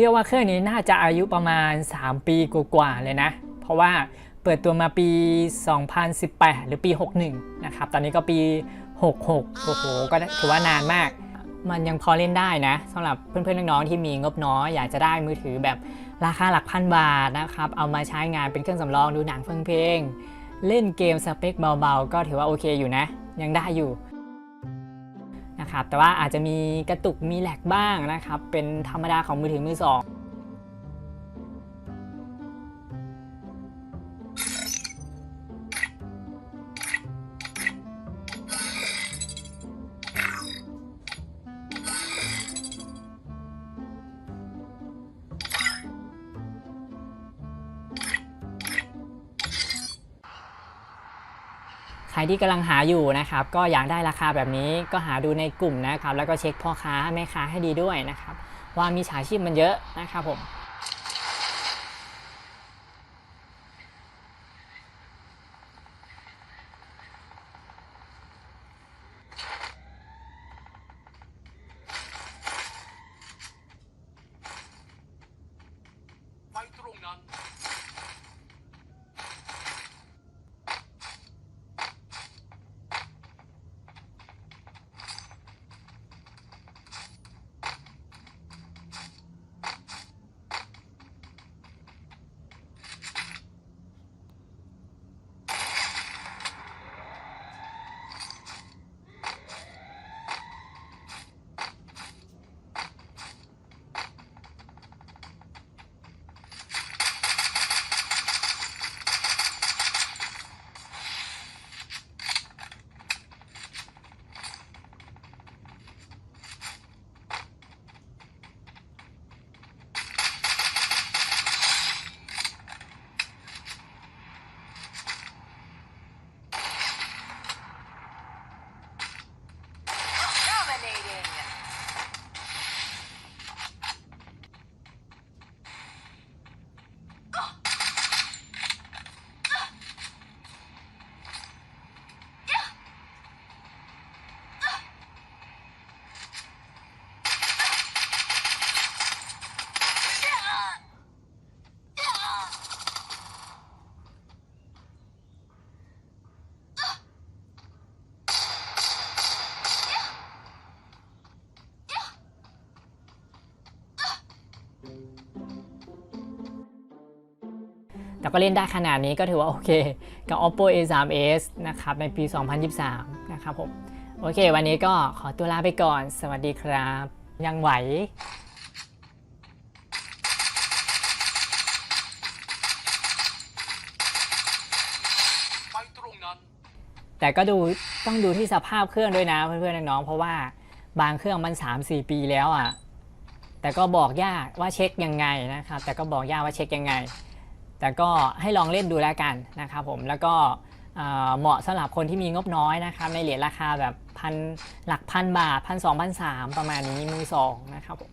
เรียกว่าเครื่องนี้น่าจะอายุประมาณ 3 ปีกว่าๆเลยนะ เพราะว่าเปิดตัวมาปี 2018 หรือปี 61 นะครับ ตอนนี้ก็ปี 66 โอ้โห ก็ถือว่านานมาก มันยังพอเล่นได้นะสำหรับเพื่อนๆ น้องๆ ที่มีงบน้อย อยากจะได้มือถือแบบราคาหลักพันบาทนะครับ เอามาใช้งานเป็นเครื่องสำรองดูหนังฟังเพลง เล่นเกมสเปคเบาๆ ก็ถือว่าโอเคอยู่นะ ยังได้อยู่ นะครับแต่ว่าอาจจะมีกระตุกมีแหลกบ้างนะครับเป็นธรรมดาของมือถือมือสอง ใครที่กำลังหาอยู่นะครับ ก็อยากได้ราคาแบบนี้ก็หาดูในกลุ่มนะครับ แล้วก็เช็คพ่อค้าแม่ค้าให้ดีด้วยนะครับ ว่ามีฉาชีพมันเยอะนะครับผม ไปตรงนั้น Dominating. แต่ก็เล่นได้ขนาดนี้ก็ถือว่าโอเค กับ oppo a 3 s นะครับ ในปี 2023 นะครับผม โอเค วันนี้ก็ขอตัวลาไปก่อน สวัสดีครับ ยังไหว้แต่ก็ดูต้องดูที่สภาพเครื่องด้วยนะเพื่อนๆน้องๆเพราะว่าบางเครื่องมัน 3-4 ปีแล้วอะแต่ก็บอกยากว่าเช็คยังไงนะครับ แต่ก็บอกยากว่าเช็คยังไง แต่ก็ให้ลองเล่นดูแล้วกันนะครับผมแล้วก็เหมาะสำหรับคนที่มีงบน้อยนะครับในเหรียญราคาแบบพันหลักพันบาทพันสองพันสามประมาณนี้มือสองนะครับผม